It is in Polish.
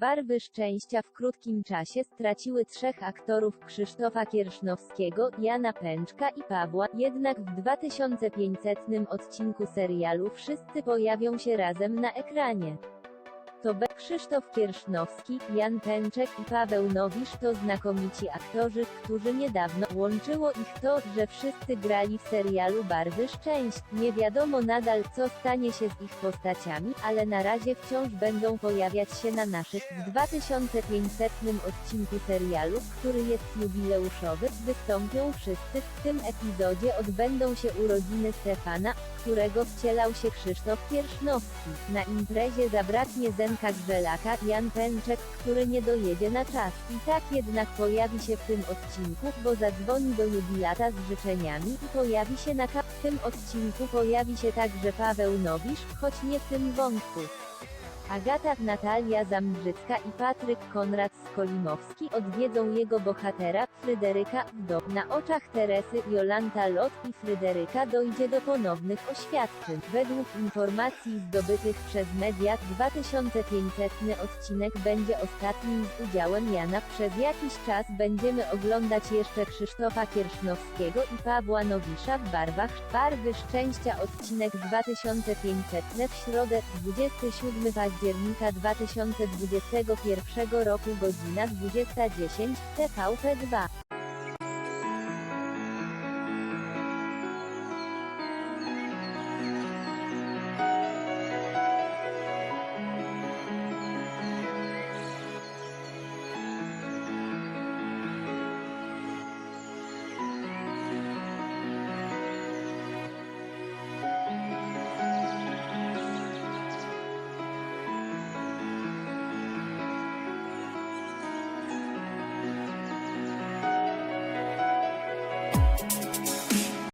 Barwy szczęścia w krótkim czasie straciły trzech aktorów Krzysztofa Kiersznowskiego, Jana Pęczka i Pawła, jednak w 2500 odcinku serialu wszyscy pojawią się razem na ekranie. To B. Krzysztof Kiersznowski, Jan Pęczek i Paweł Nowisz to znakomici aktorzy, którzy niedawno łączyło ich to, że wszyscy grali w serialu Barwy Szczęść. Nie wiadomo nadal co stanie się z ich postaciami, ale na razie wciąż będą pojawiać się na naszych w 2500 odcinku serialu, który jest jubileuszowy, wystąpią wszyscy. W tym epizodzie odbędą się urodziny Stefana, którego wcielał się Krzysztof Kiersznowski. Na imprezie zabraknie Zenka Grzelaka, Jan Pęczek, który nie dojedzie na czas. I tak jednak pojawi się w tym odcinku, bo zadzwoni do jubilata z życzeniami i pojawi się na kap. W tym odcinku pojawi się także Paweł Nowisz, choć nie w tym wątku. Agata Natalia Zambrzycka i Patryk Konrad Skolimowski odwiedzą jego bohatera, Fryderyka, w dom. Na oczach Teresy, Jolanta Lot i Fryderyka dojdzie do ponownych oświadczeń. Według informacji zdobytych przez media, 2500 odcinek będzie ostatnim z udziałem Jana. Przez jakiś czas będziemy oglądać jeszcze Krzysztofa Kiersznowskiego i Pawła Nowisza w barwach Barwy Szczęścia odcinek 2500 w środę, 27 października 2021 roku godzina 20.10 TVP2